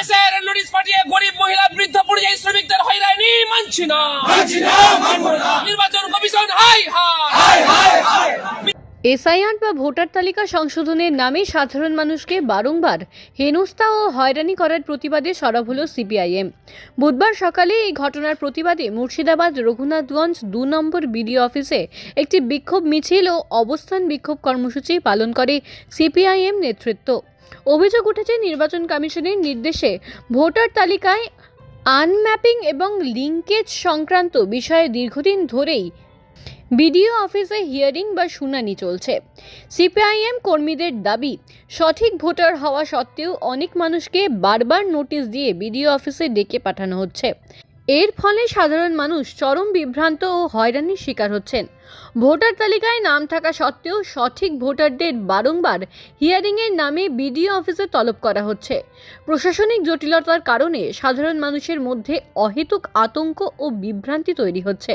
SIR notice পাঠিয়ে গরিব মহিলা বৃদ্ধ পরিযায়ী শ্রমিকদের হয়রানি মানছি না। নির্বাচন কমিশন হাই হাই। এসআইআর বা ভোটার তালিকা সংশোধনের নামে সাধারণ মানুষকে বারংবার হেনস্থা ও হয়রানি করার প্রতিবাদে সরব হল সিপিআইএম। বুধবার সকালে এই ঘটনার প্রতিবাদে মুর্শিদাবাদ রঘুনাথগঞ্জ দু নম্বর বিডিও অফিসে একটি বিক্ষোভ মিছিল ও অবস্থান বিক্ষোভ কর্মসূচি পালন করে সিপিআইএম নেতৃত্ব। অভিযোগ উঠেছে নির্বাচন কমিশনের নির্দেশে ভোটার তালিকায় আনম্যাপিং এবং লিঙ্কেজ সংক্রান্ত বিষয়ে দীর্ঘদিন ধরেই বিডিও অফিসে হিয়ারিং বা শুনানি চলছে। সিপিআইএম কর্মীদের দাবি, সঠিক ভোটার হওয়া সত্ত্বেও অনেক মানুষকে বারবার নোটিশ দিয়ে বিডিও অফিসে ডেকে পাঠানো হচ্ছে। এর ফলে সাধারণ মানুষ চরম বিভ্রান্ত ও হয়রানির শিকার হচ্ছেন। ভোটার তালিকায় নাম থাকা সত্ত্বেও সঠিক ভোটারদের বারংবার হিয়ারিংয়ের নামে বিডিও অফিসে তলব করা হচ্ছে। প্রশাসনিক জটিলতার কারণে সাধারণ মানুষের মধ্যে অহেতুক আতঙ্ক ও বিভ্রান্তি তৈরি হচ্ছে।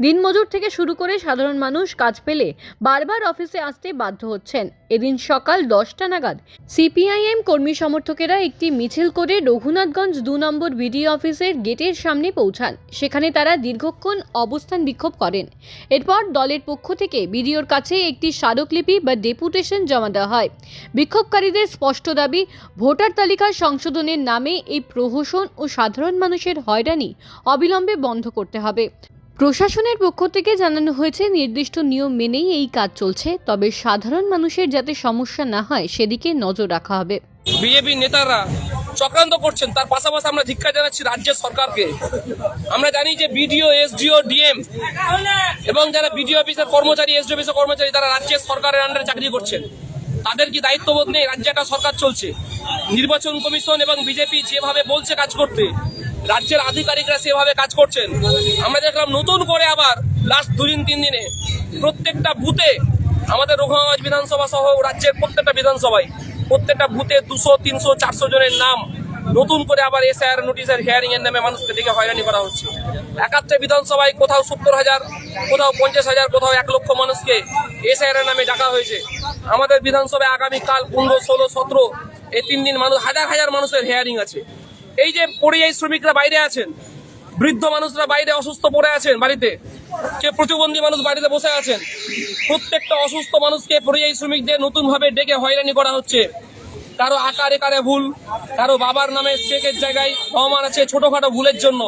দিনমজুর থেকে শুরু করে সাধারণ মানুষ কাজ পেলে বারবার অফিসে আসতে বাধ্য হচ্ছেন। এদিন সকাল দশটা নাগাদ সিপিআইএম কর্মী সমর্থকেরা একটি মিছিল করে রঘুনাথগঞ্জ দু নম্বর বিডিও অফিসের গেটের সামনে পৌঁছান। সেখানে তারা দীর্ঘক্ষণ অবস্থান বিক্ষোভ করেন। এরপর দলের পক্ষ থেকে বিডিওর কাছে একটি স্মারকলিপি বা ডেপুটেশন জমা দেওয়া হয়। বিক্ষোভকারীদের স্পষ্ট দাবি, ভোটার তালিকা সংশোধনের নামে এই প্রহসন ও সাধারণ মানুষের হয়রানি অবিলম্বে বন্ধ করতে হবে। প্রশাসনের পক্ষ থেকে জানানো হয়েছে, নির্দিষ্ট নিয়ম মেনেই এই কাজ চলছে, তবে সাধারণ মানুষের যাতে সমস্যা না হয়, সেদিকে নজর রাখা হবে। বিজেপি নেতারা চক্রান্ত করছেন, তার পাশাপাশি আমরা ধিক্ষা জানাচ্ছি রাজ্যের সরকারকে। আমরা জানি যে বিডিও, এসডিও, ডিএম এবং যারা বিডিও অফিসের কর্মচারী, এসডিও অফিসের কর্মচারী, তারা রাজ্যের সরকারের আন্ডারে চাকরি করছেন। তাদের কি দায়িত্ববোধ নেই? রাজ্যে একটা সরকার চলছে। নির্বাচন কমিশন এবং বিজেপি যেভাবে বলছে কাজ করতে, রাজ্যের আধিকারিকরা সেভাবে কাজ করছেন। আমরা দেখলাম নতুন করে আবার লাস্ট দুদিন, তিন দিনে প্রত্যেকটা বুথে আমাদের রঘুগঞ্জ বিধানসভা সহ রাজ্যের প্রত্যেকটা বিধানসভায় প্রত্যেকটা বুথে দুশো, তিনশো, চারশো জনের নাম নতুন করে আবার এসআইআর নোটিশের হিয়ারিং এর নামে মানুষকে দেখে হয়রানি করা হচ্ছে। একাত্রে বিধানসভায় কোথাও সত্তর হাজার, কোথাও পঞ্চাশ হাজার, কোথাও এক লক্ষ মানুষকে এসআইআর নামে ডাকা হয়েছে। আমাদের বিধানসভায় আগামীকাল পনেরো ষোলো, সতেরো, এই তিন দিন মানুষ, হাজার হাজার মানুষের হিয়ারিং আছে। এই যে পরিযায়ী শ্রমিকরা বাইরে আছেন বৃদ্ধ মানুষরা বাইরে অসুস্থ পড়ে আছেন বাড়িতে। কে প্রতিবন্ধী মানুষ বাড়িতে বসে আছেন? প্রত্যেকটা অসুস্থ মানুষকে পরিযায়ী শ্রমিকদের নতুন ভাবে ডেকে হয়রানি করা হচ্ছে। কারও আকারে কারে ভুল, কারও বাবার নামে চেকের জায়গায় প্রমাণ আছে ছোটখাটো ভুলের জন্য।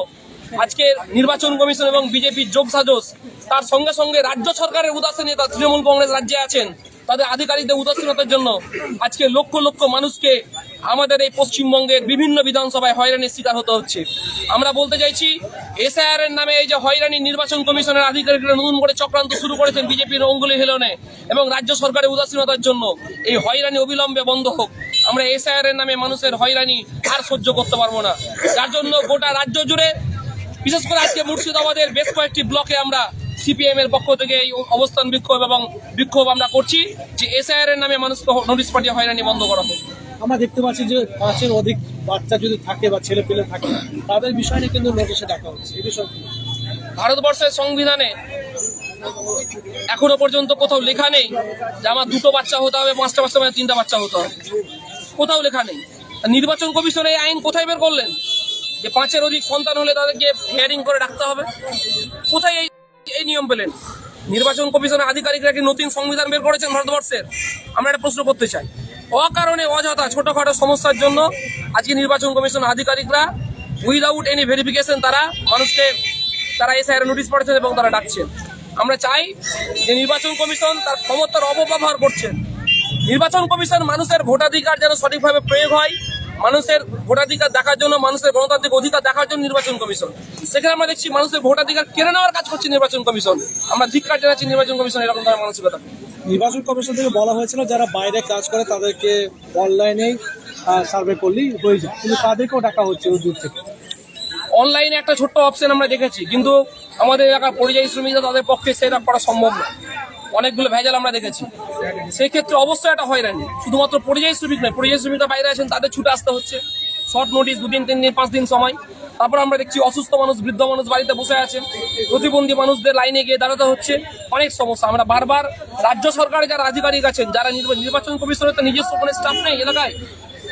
আজকে নির্বাচন কমিশন এবং বিজেপির যোগ সাজস, তার সঙ্গে সঙ্গে রাজ্য সরকারের উদাসীনতা তৃণমূল কংগ্রেস রাজ্যে আছেন। তাদের আধিকারিকদের উদাসীনতার জন্য আজকে লক্ষ লক্ষ মানুষকে আমাদের এই পশ্চিমবঙ্গের বিভিন্ন বিধানসভায় হয়রানির শিকার হতে হচ্ছে। আমরা বলতে চাইছি, এসআইআর এর নামে এই যে হয়রানি নির্বাচন কমিশনের আধিকারিকরা নতুন করে চক্রান্ত শুরু করেছেন বিজেপির অঙ্গুলি হেলনে এবং রাজ্য সরকারের উদাসীনতার জন্য। এই হয়রানি অবিলম্বে বন্ধ হোক। আমরা এসআইআর এর নামে মানুষের হয়রানি আর সহ্য করতে পারব না। যার জন্য গোটা রাজ্য জুড়ে, বিশেষ করে আজকে মুর্শিদাবাদের বেশ কয়েকটি ব্লকে আমরা সিপিএম এর পক্ষ থেকে এই অবস্থান বিক্ষোভ এবং বিক্ষোভ আমরা করছি যে এসআইআর এর নামে মানুষকে নোটিশ পাঠিয়ে হয়রানি বন্ধ করা হোক। আমরা দেখতে পাচ্ছি যে পাঁচের অধিক বাচ্চা যদি থাকে বা ছেলে পেলে থাকে, তাদের বিষয় নিয়ে কিন্তু নোটিশে দেখা হচ্ছে। এই বিষয় ভারতবর্ষের সংবিধানে এখনও পর্যন্ত কোথাও লেখা নেই যে আমার দুটো বাচ্চা হতে হবে, পাঁচটা বাচ্চা মানে তিনটা বাচ্চা হতে হবে। কোথাও লেখা নেই। নির্বাচন কমিশন এই আইন কোথায় বের করলেন? যে পাঁচের অধিক সন্তান হলে তাদেরকে হিয়ারিং করে রাখতে হবে? কোথায় এই এই নিয়ম পেলেন? নির্বাচন কমিশনের আধিকারিকরা কি নতুন সংবিধান বের করেছেন ভারতবর্ষের? আমরা একটা প্রশ্ন করতে চাই। অকারণে অযথা ছোটখাটো সমস্যার জন্য আজকে নির্বাচন কমিশন আধিকারিকরা উইদাউট এনি ভেরিফিকেশন তারা মানুষকে, তারা এসে নোটিশ পাঠাচ্ছেন এবং তারা ডাকছেন। আমরা চাই যে নির্বাচন কমিশন তার ক্ষমতার অপব্যবহার করছেন নির্বাচন কমিশন মানুষের ভোটাধিকার যেন সঠিকভাবে প্রয়োগ হয়, মানুষের ভোটাধিকার দেখার জন্য, মানুষের গণতান্ত্রিক অধিকার দেখার জন্য নির্বাচন কমিশন। সেখানে আমরা দেখছি মানুষের ভোটাধিকার কেড়ে নেওয়ার কাজ করছে নির্বাচন কমিশন। আমরা ধিক্কার জানাচ্ছি নির্বাচন কমিশন এরকম ধরনের মানসিকতা। নির্বাচন কমিশন থেকে বলা হয়েছিল যারা বাইরে কাজ করে তাদেরকে অনলাইনে সার্ভে করলেই হয়ে যায়। কিন্তু তাদেরকেও ডাকা হচ্ছে দূর থেকে। অনলাইনে একটা ছোট্ট অপশন আমরা দেখেছি, কিন্তু আমাদের এলাকার পরিযায়ী শ্রমিকরা তাদের পক্ষে সেটা করা সম্ভব না। অনেকগুলো ভেজাল আমরা দেখেছি। সেই ক্ষেত্রে অবশ্যই একটা হয়রানি। শুধুমাত্র পরিযায়ী শ্রমিক নয়, পরিযায়ী শ্রমিকরা বাইরে আছেন, তাদের ছুটে আসতে হচ্ছে। শর্ট নোটিশ, দুদিন, তিন দিন, পাঁচ দিন সময়। তারপর আমরা দেখছি অসুস্থ মানুষ, বৃদ্ধ মানুষ বাড়িতে বসে আছেন প্রতিবন্ধী মানুষদের লাইনে গিয়ে দাঁড়াতে হচ্ছে। অনেক সমস্যা। আমরা বারবার রাজ্য সরকারের যারা আধিকারিক আছেন, যারা নির্বা- নির্বাচন কমিশনের তো নিজস্ব কোনো স্টাফ নেই এলাকায়,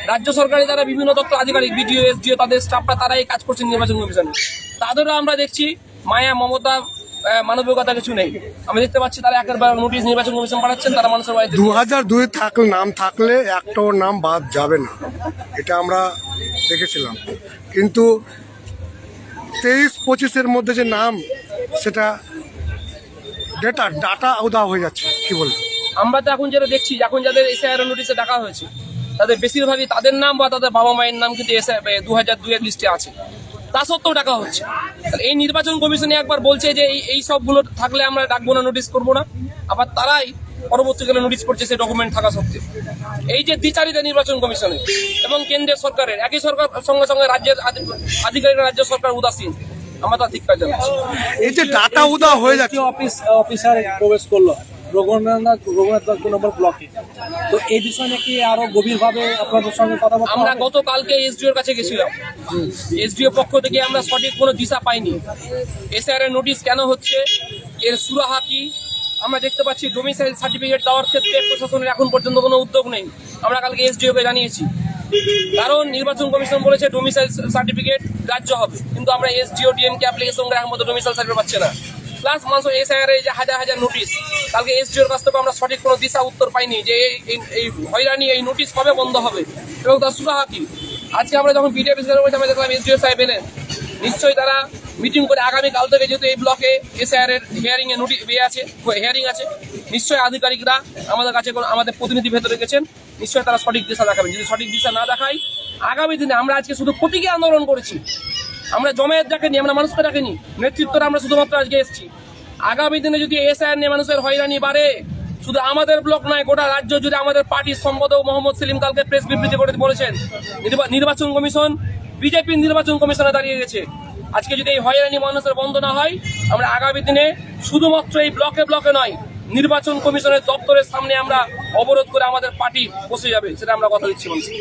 রাজ্য সরকারি যারা বিভিন্ন দপ্তর আধিকারিক, বিডিও, এসডিও, তাদের স্টাফরা তারা এই কাজ করছেন নির্বাচন কমিশনে। তাদেরও আমরা দেখছি, মায়া, মমতা মানবিকতা কিছু নেই। আমি দেখতে পাচ্ছি তারা একবার নোটিশ নির্বাচন কমিশন পাঠাচ্ছেন, তারা মানুষের বাড়িতে দু হাজার দুই থাকলে নাম থাকলে একটাও নাম বাদ যাবে না। এটা আমরা দেখেছিলাম। কিন্তু তেইশ পঁচিশের মধ্যে যে নাম, সেটা ডেটা ডাটা উদা হয়ে যাচ্ছে, কি বলব? আমরা তো এখন যেটা দেখছি, এখন যাদের এসআইআর নোটিশে ডাকা হয়েছে, তাদের বেশিরভাগই তাদের নাম বা তাদের বাবা মায়ের নাম কিন্তু এসআই দু হাজার দুইয়ের লিস্টে আছে। তা সত্ত্বেও ডাকা হচ্ছে। এই নির্বাচন কমিশনে একবার বলছে যে এই সবগুলো থাকলে আমরা ডাকবো না নোটিশ করব না। আবার তারাই পরবর্তীকালে নোটিশ করছে সেই ডকুমেন্ট থাকা সত্ত্বেও। এই যে দ্বিচারিতা নির্বাচন কমিশনের এবং কেন্দ্রীয় সরকারের একই সরকার সঙ্গে সঙ্গে রাজ্যের আধি- আধিকারিকরা রাজ্য সরকার উদাসীন। আমরা তার জানাচ্ছি। এই যে ডাটা উদা হয়ে যাচ্ছে। অফিস অফিসার প্রবেশ করল। রঘুনাথ রঘুনাথ দাস নম্বর ব্লকে তো এই বিষয় নিয়ে কি আরও গভীরভাবে আপনাদের সঙ্গে কথা বলতে আমরা? গতকালকে এসডিওর কাছে গেছিলাম। এসডিও পক্ষ থেকে আমরা সঠিক কোনো দিশা পাইনি। এসআর এর নোটিশ কেন হচ্ছে? এর সুরাহা কি? আমরা দেখতে পাচ্ছি ডোমিসাইল সার্টিফিকেট দেওয়ার ক্ষেত্রে প্রশাসনের এখন পর্যন্ত কোনো উদ্যোগ নেই। আমরা কালকে এসডিও কে জানিয়েছি। কারণ নির্বাচন কমিশন বলেছে ডোমিসাইল সার্টিফিকেট গ্রাহ্য হবে। কিন্তু আমরা এসডিও ডিএম কে অ্যাপ্লিকেশন এখন মধ্যে ডোমিসাইল সার্টিফিকেট পাচ্ছে না। প্লাস মানুষ এসআইআর এই যে হাজার হাজার নোটিশ কালকে এসডিওর কাছ থেকে আমরা সঠিক কোনো দিশা উত্তর পাইনি যে এই- হয়রানি, এই নোটিশ কবে বন্ধ হবে এবং তার সুরাহা কি? আজকে আমরা যখন বিডিও অফিসের রয়েছে, আমরা দেখলাম এসডিও সাহেব এলেন। নিশ্চয়ই তারা মিটিং করে আগামীকাল থেকে যেহেতু এই ব্লকে এসআইআর এর হিয়ারিং এ নোটিশ ইয়ে আছে হিয়ারিং আছে, নিশ্চয়ই আধিকারিকরা আমাদের কাছে আমাদের প্রতিনিধি ভেতরে গেছেন, নিশ্চয়ই তারা সঠিক দিশা দেখাবেন। যদি সঠিক দিশা না দেখায়, আগামী দিনে আমরা আজকে শুধু প্রতীকী আন্দোলন করেছি। আমরা জমায়েত ডাকেনি আমরা মানুষকে ডাকেনি, নেতৃত্বরা আমরা শুধুমাত্র আজকে এসেছি। আগামী দিনে যদি এসআইআর নিয়ে মানুষের হয়রানি বাড়ে, শুধু আমাদের ব্লক নয়, গোটা রাজ্য জুড়ে আমাদের পার্টির সম্পাদক মোহাম্মদ সেলিম কালকে প্রেস বিবৃতি করে বলেছেন, নির্বা- নির্বাচন কমিশন, বিজেপির নির্বাচন কমিশনে দাঁড়িয়ে গেছে। আজকে যদি এই হয়রানি মানুষের বন্ধ না হয়, আমরা আগামী দিনে শুধুমাত্র এই ব্লকে ব্লকে নয়, নির্বাচন কমিশনের দপ্তরের সামনে আমরা অবরোধ করে আমাদের পার্টি বসে যাবে, সেটা আমরা কথা দিচ্ছি মানুষকে।